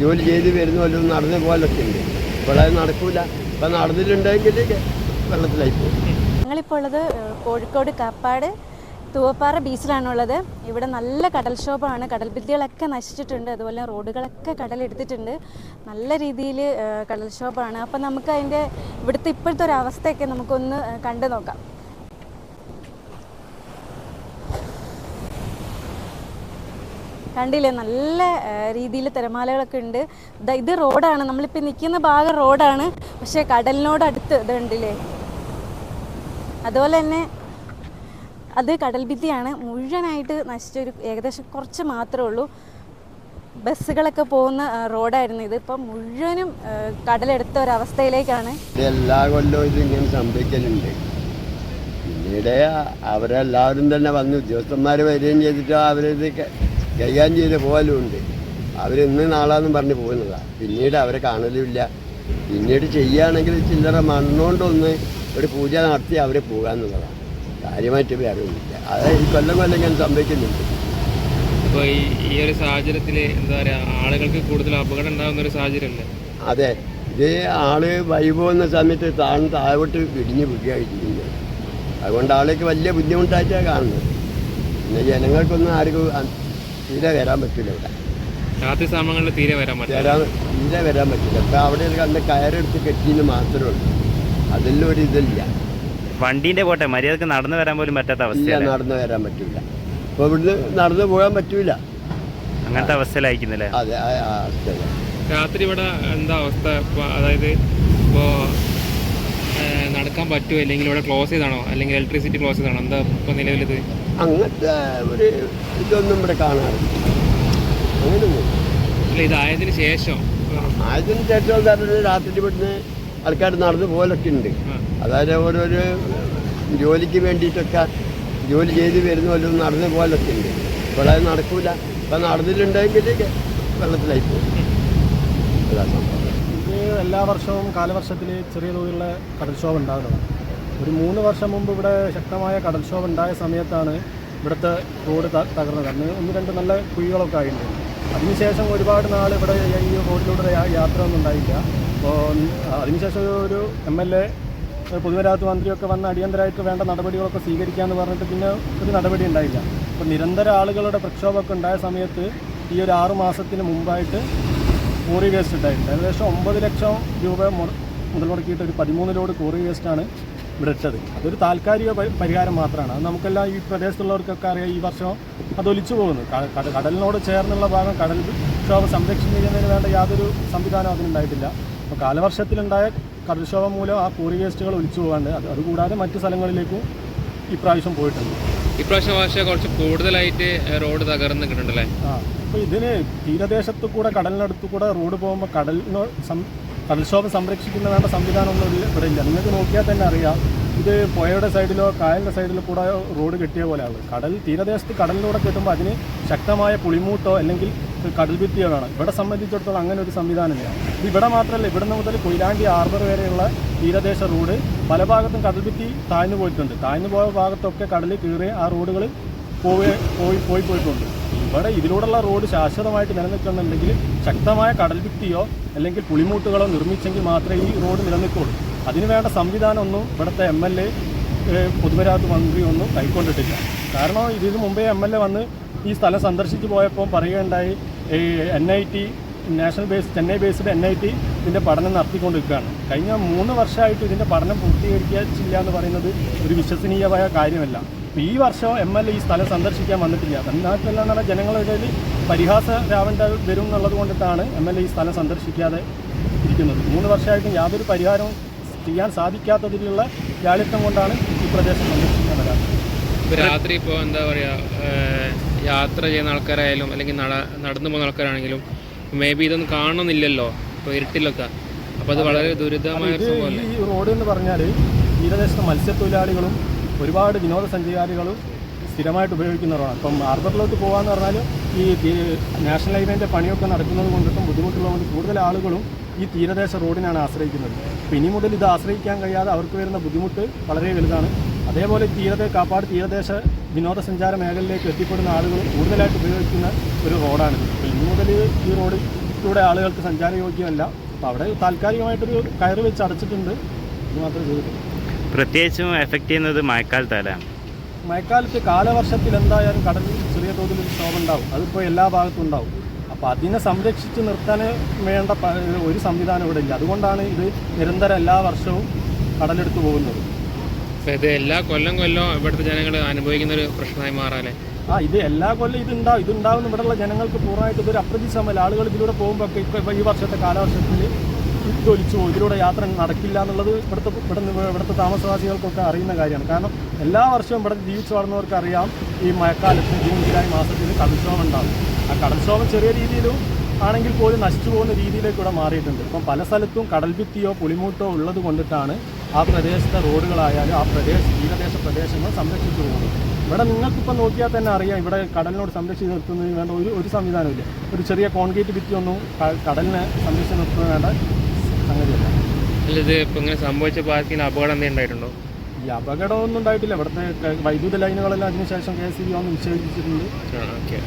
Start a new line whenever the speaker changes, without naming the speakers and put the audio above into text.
ജോലി ചെയ്ത് വരുന്ന വല്ലതും നടന്നു പോകാനൊക്കെ ഉണ്ട്. ഇപ്പോൾ അത് നടക്കൂല. ഇപ്പം നടന്നിട്ടുണ്ടെങ്കിൽ വെള്ളത്തിലായി പോകും
ഞങ്ങളിപ്പോൾ ഉള്ളത് കോഴിക്കോട് കാപ്പാട് തൂവപ്പാറ ബീച്ചിലാണുള്ളത്. ഇവിടെ നല്ല കടൽക്ഷോഭമാണ് കടൽഭിത്തികളൊക്കെ നശിച്ചിട്ടുണ്ട്. അതുപോലെ റോഡുകളൊക്കെ കടലെടുത്തിട്ടുണ്ട്. നല്ല രീതിയിൽ കടൽക്ഷോഭമാണ്. അപ്പം നമുക്ക് അതിന്റെ ഇവിടുത്തെ ഇപ്പോഴത്തെ ഒരു അവസ്ഥയൊക്കെ നമുക്കൊന്ന് കണ്ടു നോക്കാം കണ്ടില്ലേ? നല്ല രീതിയിൽ തിരമാലകളൊക്കെ ഉണ്ട്. ഇത് റോഡാണ്. നമ്മളിപ്പോൾ നിൽക്കുന്ന ഭാഗം റോഡാണ്. പക്ഷേ കടലിനോടടുത്ത് ഇത് കണ്ടില്ലേ? അതുപോലെ തന്നെ അത് കടൽ ഭിത്തിയാണ്. മുഴുവനായിട്ട് നശിച്ചൊരു ഏകദേശം കുറച്ച് മാത്രമേ ഉള്ളൂ. ബസ്സുകളൊക്കെ പോകുന്ന റോഡായിരുന്നു ഇത്. ഇപ്പം മുഴുവനും കടലെടുത്ത ഒരവസ്ഥയിലേക്കാണ്.
എല്ലാ കൊല്ലവും ഇത് ഇങ്ങനെ സംഭവിക്കലുണ്ട്. പിന്നീട് അവരെല്ലാവരും തന്നെ വന്ന് ഉദ്യോഗസ്ഥന്മാർ വരികയും ചെയ്തിട്ട് അവരിത് ക- കൈകാര്യം ചെയ്ത് അവരിന്ന് നാളാന്നും പറഞ്ഞ് പോകുന്നതാണ് പിന്നീട് അവരെ കാണലുമില്ല. പിന്നീട് ചെയ്യുകയാണെങ്കിൽ ചില്ലറ മണ്ണുകൊണ്ടൊന്ന് ഒരു പൂജ നടത്തി അവരെ പോകാന്നുള്ളതാണ് കാര്യമായിട്ട് വേറെ ഒന്നുമില്ല അത് ഈ കൊല്ലം കൊല്ലം ഞാൻ സംഭവിക്കുന്നുണ്ട്.
അപ്പോൾ ഈ ഈ ഒരു സാഹചര്യത്തിൽ എന്താ പറയുക ആളുകൾക്ക് കൂടുതൽ അപകടം ഉണ്ടാകുന്ന ഒരു സാഹചര്യമല്ലേ?
അതെ. ഇത് ആൾ വൈപോകുന്ന പോകുന്ന സമയത്ത് താഴ്ന്ന് താഴോട്ട് ഇടിഞ്ഞ് വീഴുകയാണ് ചെയ്യുന്നത് അതുകൊണ്ട് ആളേക്ക് വലിയ ബുദ്ധിമുട്ടായിട്ടാണ് കാണുന്നത്. പിന്നെ ജനങ്ങൾക്കൊന്നും ആർക്കും തീരെ വരാൻ പറ്റില്ല ഇവിടെ.
രാത്രി സമയങ്ങളിൽ തീരെ വരാൻ പറ്റില്ല.
വരാൻ തീരെ വരാൻ പറ്റില്ല. ഇപ്പം അവിടെ അന്ന് കണ്ട് കയറെടുത്ത് കെട്ടിന് മാത്രമേ ഉള്ളൂ. അതിലും ഒരു ഇതില്ല.
വണ്ടീന്റെ പോട്ടെ മര്യാദയ്ക്ക് നടന്നു വരാൻ പോലും പറ്റാത്ത അവസ്ഥ
നടന്നു വരാൻ പറ്റില്ല ഇപ്പോൾ ഇവിടുന്ന് നടന്നു പോകാൻ പറ്റൂല.
അങ്ങനത്തെ അവസ്ഥയിലായിരിക്കുന്നില്ലേ?
അതെ
രാത്രി ഇവിടെ എന്താ അവസ്ഥ? അതായത് ഇപ്പോൾ നടക്കാൻ പറ്റുമോ? അല്ലെങ്കിൽ ഇവിടെ ക്ലോസ് ചെയ്താണോ? അല്ലെങ്കിൽ ഇലക്ട്രിസിറ്റി ക്ലോസ് ചെയ്താണോ? എന്താ ഇപ്പോൾ നിലവിലിത്?
അങ്ങനത്തെ ഒരു ഇതൊന്നും ഇവിടെ കാണാറില്ല. അങ്ങനെയൊന്നും
അല്ല ഇതായതിനു ശേഷം.
ആയതിനു ശേഷം തന്നെ രാത്രി ഇവിടുന്ന് ആൾക്കാർ നടന്നു പോലൊക്കെ ഉണ്ട്. അതായത് ഓരോരോ ജോലിക്ക് വേണ്ടിയിട്ടൊക്കെ ജോലി ചെയ്ത് വരുന്ന പോലെ നടന്നു പോലൊക്കെ ഉണ്ട്. ഇവിടെ അത് നടക്കൂല. ഇപ്പം നടന്നിട്ടുണ്ടെങ്കിൽ വെള്ളത്തിലായി പോകും. അതാ സംഭവം.
എല്ലാ വർഷവും കാലവർഷത്തിൽ ചെറിയ തോതിലുള്ള കടൽക്ഷോഭം ഉണ്ടാകുന്നത് ഒരു മൂന്ന് വർഷം മുമ്പ് ഇവിടെ ശക്തമായ കടൽക്ഷോഭം ഉണ്ടായ സമയത്താണ് ഇവിടുത്തെ റോഡ് തകർന്നത്. അന്ന് ഒന്ന് രണ്ട് നല്ല കുഴികളൊക്കെ ആയിട്ടുണ്ട്. അതിനുശേഷം ഒരുപാട് നാൾ ഇവിടെ ഈ റോഡിലൂടെ യാത്ര ഒന്നും ഉണ്ടായില്ല. അപ്പോൾ അതിനുശേഷം ഒരു എം എൽ എ പൊതുമരാമത്ത് മന്ത്രിയൊക്കെ വന്ന് അടിയന്തരമായിട്ട് വേണ്ട നടപടികളൊക്കെ സ്വീകരിക്കാമെന്ന് പറഞ്ഞിട്ട് പിന്നെ ഒരു നടപടി ഉണ്ടായില്ല. അപ്പോൾ നിരന്തര ആളുകളുടെ പ്രക്ഷോഭമൊക്കെ ഉണ്ടായ സമയത്ത് ഈ ഒരു ആറു മാസത്തിന് മുമ്പായിട്ട് കോറി വേസ്റ്റ് ഉണ്ടായിട്ടുണ്ട്. ഏകദേശം ഒമ്പത് ലക്ഷം രൂപ മുതൽ മുടക്കിയിട്ട് ഒരു പതിമൂന്ന് ലോഡ് കോറി വേസ്റ്റാണ് ഇവിടെ ഇട്ടത്. അതൊരു താൽക്കാലിക പരിഹാരം മാത്രമാണ്. അത് നമുക്കെല്ലാം ഈ പ്രദേശത്തുള്ളവർക്കൊക്കെ അറിയാം ഈ വർഷം അത് ഒലിച്ചു പോകുന്നു. കടലിനോട് ചേർന്നുള്ള ഭാഗം കടൽ ക്ഷോഭം സംരക്ഷിക്കുന്നതിന് വേണ്ട യാതൊരു സംവിധാനം അതിനുണ്ടായിട്ടില്ല. അപ്പോൾ കാലവർഷത്തിലുണ്ടായ കടൽക്ഷോഭം മൂലം ആ കോറി വേസ്റ്റുകൾ ഒലിച്ചു പോകാണ്ട് അത് അതുകൂടാതെ മറ്റു സ്ഥലങ്ങളിലേക്കും ഇപ്രാവശ്യം പോയിട്ടുണ്ട്.
ഇപ്രാവശ്യം പക്ഷേ കുറച്ച് കൂടുതലായിട്ട് റോഡ് തകർന്ന് കിട്ടുന്നുണ്ടല്ലേ
അപ്പൊ അപ്പോൾ ഇതിന് തീരദേശത്തു കൂടെ കടലിനടുത്തു കൂടെ റോഡ് പോകുമ്പോൾ കടലിനോ കടൽക്ഷോഭം സംരക്ഷിക്കുന്ന വേണ്ട സംവിധാനമൊന്നും ഇവിടെ ഇല്ല. നിങ്ങൾക്ക് നോക്കിയാൽ തന്നെ അറിയാം ഇത് പുഴയുടെ സൈഡിലോ കായലിന്റെ സൈഡിലോ കൂടെ റോഡ് കെട്ടിയ പോലെയാണ്. കടൽ തീരദേശത്ത് കടലിലൂടെ കെട്ടുമ്പോൾ അതിന് ശക്തമായ പുളിമൂട്ടോ അല്ലെങ്കിൽ കടൽ കടൽഭിത്തികളാണ് ഇവിടെ സംബന്ധിച്ചിടത്തോളം അങ്ങനെ ഒരു സംവിധാനമില്ല. ഇവിടെ മാത്രമല്ല ഇവിടുന്ന് മുതൽ കൊയിലാണ്ടി ആർബർ വരെയുള്ള തീരദേശ റോഡ് പല ഭാഗത്തും കടൽഭിത്തി താഴ്ന്നു പോയിട്ടുണ്ട്. താഴ്ന്നു പോയ ഭാഗത്തൊക്കെ കടൽ കീറി ആ റോഡുകൾ പോയി പോയി പോയി പോയിട്ടുണ്ട്. ഇവിടെ ഇതിലൂടെയുള്ള റോഡ് ശാശ്വതമായിട്ട് നിലനിൽക്കുന്നുണ്ടെങ്കിൽ ശക്തമായ കടൽഭിത്തിയോ അല്ലെങ്കിൽ പുളിമൂട്ടുകളോ നിർമ്മിച്ചെങ്കിൽ മാത്രമേ ഈ റോഡ് നിലനിൽക്കുള്ളൂ. അതിനുവേണ്ട സംവിധാനമൊന്നും ഇവിടുത്തെ എം എൽ എ പൊതുമരാമത്ത് മന്ത്രി ഒന്നും കൈക്കൊണ്ടിട്ടില്ല. കാരണം ഇതിനു മുമ്പേ എം എൽ എ വന്ന് ഈ സ്ഥലം സന്ദർശിച്ച് പോയപ്പോൾ പറയുകയുണ്ടായി ഈ N I T national base Chennai based N I T ഇതിന്റെ പഠനം നടത്തിക്കൊണ്ടിരിക്കുകയാണ്. കഴിഞ്ഞ മൂന്ന് വർഷമായിട്ട് ഇതിന്റെ പഠനം പൂർത്തീകരിക്കില്ല എന്ന് പറയുന്നത് ഒരു വിശ്വസനീയമായ കാര്യമല്ല. ഈ വർഷം എം എൽ എ ഈ സ്ഥലം സന്ദർശിക്കാൻ വന്നിട്ടില്ല. തമിഴ്നാട്ടിലെല്ലാം പറഞ്ഞാൽ ജനങ്ങളുടെ ഇടയിൽ പരിഹാസ രാവണ്ട വരും എന്നുള്ളത് കൊണ്ടിട്ടാണ് എം എൽ എ ഈ സ്ഥലം സന്ദർശിക്കാതെ ഇരിക്കുന്നത്. മൂന്ന് വർഷമായിട്ടും യാതൊരു പരിഹാരവും ചെയ്യാൻ സാധിക്കാത്തതിലുള്ള ലാളിത്യം കൊണ്ടാണ് ഈ പ്രദേശം സന്ദർശിക്കാൻ
ഇപ്പോൾ രാത്രി ഇപ്പോൾ എന്താ പറയുക യാത്ര ചെയ്യുന്ന ആൾക്കാരായാലും അല്ലെങ്കിൽ നട നടന്നു പോകുന്ന ആൾക്കാരാണെങ്കിലും മേ ബി ഇതൊന്നും കാണുന്നില്ലല്ലോ ഇപ്പോൾ ഇരുട്ടിലൊക്കെ. അപ്പോൾ അത് വളരെ ദുരിതമായ ഒരു സംഭവമല്ലേ?
ഈ റോഡ് എന്ന് പറഞ്ഞാൽ തീരദേശത്തെ മത്സ്യത്തൊഴിലാളികളും ഒരുപാട് വിനോദസഞ്ചാരികളും സ്ഥിരമായിട്ട് ഉപയോഗിക്കുന്ന റോഡാണ് അപ്പം ഹാർബറിലോട്ട് പോകാന്ന് പറഞ്ഞാൽ ഈ നാഷണൽ ഹൈവേന്റെ പണിയൊക്കെ നടക്കുന്നത് കൊണ്ടിട്ടും ബുദ്ധിമുട്ടുള്ളതുകൊണ്ട് കൂടുതൽ ആളുകളും ഈ തീരദേശ റോഡിനാണ് ആശ്രയിക്കുന്നത്. അപ്പോൾ ഇനി മുതൽ ഇത് ആശ്രയിക്കാൻ കഴിയാതെ അവർക്ക് വരുന്ന ബുദ്ധിമുട്ട് വളരെ വലുതാണ്. അതേപോലെ തീരത്തെ കാപ്പാട് തീരദേശ വിനോദസഞ്ചാര മേഖലയിലേക്ക് എത്തിപ്പെടുന്ന ആളുകൾ കൂടുതലായിട്ട് ഉപയോഗിക്കുന്ന ഒരു റോഡാണ്. അപ്പോൾ ഇന്ന് മുതൽ ഈ റോഡ് റോഡിലൂടെ ആളുകൾക്ക് സഞ്ചാരയോഗ്യമല്ല. അപ്പോൾ അവിടെ താൽക്കാലികമായിട്ടൊരു കയറ് വെച്ച് അടച്ചിട്ടുണ്ട്. ഇത് മാത്രമേ ചെയ്തിട്ടുള്ളൂ.
പ്രത്യേകിച്ചും എഫക്റ്റ് ചെയ്യുന്നത് മഴക്കാലത്താലാണ്.
മഴക്കാലത്ത് കാലവർഷത്തിൽ എന്തായാലും കടലിൽ ചെറിയ തോതിൽ ക്ഷോഭം ഉണ്ടാവും. അതിപ്പോൾ എല്ലാ ഭാഗത്തും ഉണ്ടാവും. അപ്പോൾ അതിനെ സംരക്ഷിച്ച് നിർത്താൻ വേണ്ട ഒരു സംവിധാനം ഇവിടെ ഇല്ല. അതുകൊണ്ടാണ് ഇത് നിരന്തരം എല്ലാ വർഷവും കടലെടുത്ത് പോകുന്നത്.
ഇത് എല്ലാ കൊല്ലം കൊല്ലം ഇവിടുത്തെ ജനങ്ങൾ അനുഭവിക്കുന്ന ഒരു പ്രശ്നമായി മാറാല്ലേ?
ആ ഇത് എല്ലാ കൊല്ലം ഇത് ഉണ്ടാവും ഇത് ഉണ്ടാവുന്ന ഇവിടെയുള്ള ജനങ്ങൾക്ക് പൂർണമായിട്ട് ഇതൊരു അപ്രതിസമല്ല. ആളുകൾ ഇതിലൂടെ പോകുമ്പോൾ ഒക്കെ ഈ വർഷത്തെ കാലവർഷത്തിൽ ഒലിച്ചു പോകും ഇതിലൂടെ യാത്ര നടക്കില്ല എന്നുള്ളത് ഇവിടുത്തെ ഇവിടെ ഇവിടുത്തെ താമസവാസികൾക്കൊക്കെ അറിയുന്ന കാര്യമാണ്. കാരണം എല്ലാ വർഷവും ഇവിടെ ജീവിച്ചു വളർന്നവർക്ക് അറിയാം ഈ മഴക്കാലത്ത് ജൂൺ ജൂലൈ മാസത്തിൽ കടൽക്ഷോഭം ഉണ്ടാകും. ആ കടൽക്ഷോഭം ചെറിയ രീതിയിലും ആണെങ്കിൽ പോലും നശിച്ചു പോകുന്ന രീതിയിലേക്ക് ഇവിടെ മാറിയിട്ടുണ്ട്. അപ്പം പല സ്ഥലത്തും കടൽഭിത്തിയോ പുളിമൂട്ടോ ഉള്ളത് കൊണ്ടിട്ടാണ് ആ പ്രദേശത്തെ റോഡുകളായാലും ആ പ്രദേശ തീരദേശ പ്രദേശങ്ങൾ സംരക്ഷിച്ചു പോകുന്നു. ഇവിടെ നിങ്ങൾക്കിപ്പോൾ നോക്കിയാൽ തന്നെ അറിയാം ഇവിടെ കടലിനോട് സംരക്ഷിച്ച് നിർത്തുന്നതിന് വേണ്ട ഒരു ഒരു സംവിധാനമില്ല. ഒരു ചെറിയ കോൺക്രീറ്റ് ഭിത്തിയൊന്നും കടലിനെ സംരക്ഷിച്ച് നിർത്തുന്നത് വേണ്ട സംഗതിയല്ല.
അല്ല ഇത് ഇപ്പോൾ ഇങ്ങനെ സംഭവിച്ച ആർക്കെങ്കിലും അപകടം എന്തെങ്കിലും ഉണ്ടായിട്ടുണ്ടോ?
ഈ അപകടമൊന്നും ഉണ്ടായിട്ടില്ല. ഇവിടുത്തെ വൈദ്യുത ലൈനുകളെല്ലാം അതിനുശേഷം കെ എസ് സി ബി ഒന്ന് വിച്ഛേദിച്ചിട്ടുണ്ട്
ഓക്കെ.